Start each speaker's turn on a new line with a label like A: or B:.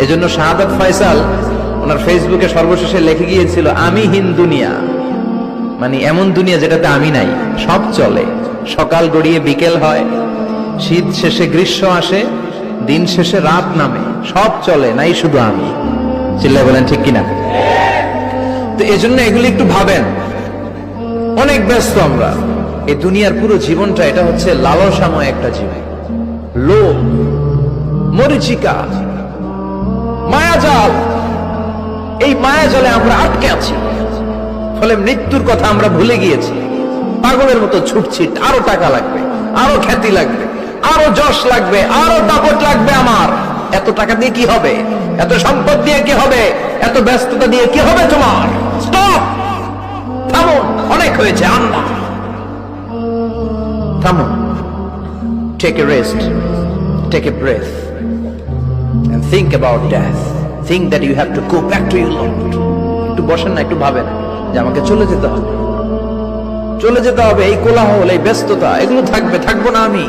A: এজন্য শাহাদাত ফয়সাল ওনার ফেসবুকে সর্বশেষে লিখে গিয়েছিল, আমি হিন দুনিয়া। মানে এমন দুনিয়া যেটাতে আমি নাই, সব চলে। সকাল গড়িয়ে বিকেল হয়, শীত শেষে গ্রীষ্ম আসে, দিন শেষে রাত নামে, সব চলে, নাই শুধু আমি। চিল্লায় বলেন, ঠিক কিনা? তো এজন্য এগুলি একটু ভাবেন। অনেক ব্যস্ত আমরা। এই দুনিয়ার পুরো জীবনটা, এটা হচ্ছে লালসাময় একটা জীবন। লোভ, মরিচিকা মায়াজাল। এই মায়াজালে আমরা আটকে আছি। ফলে মৃত্যুর কথা আমরা ভুলে গিয়েছি। পাগলের মতো ছুটছি, আরও টাকা লাগবে, আরও খ্যাতি লাগবে, আরও যশ লাগবে, আরও দাপট লাগবে আমার। এত টাকা দিয়ে কি হবে? এত সম্পদ দিয়ে কি হবে? এত ব্যস্ততা দিয়ে কি হবে তোমার? স্টপ! থামুন, অনেক হয়েছে, আন্না। থামুন। Take a rest take a breath and think about. Think that you have to go back to your Lord. একটু বসেন না, একটু ভাবেন। যে আমাকে চলে যেতে হবে। চলে যেতে হবে এই কোলাহল, এই ব্যস্ততা, এগুলো থাকবে, থাকব না আমি।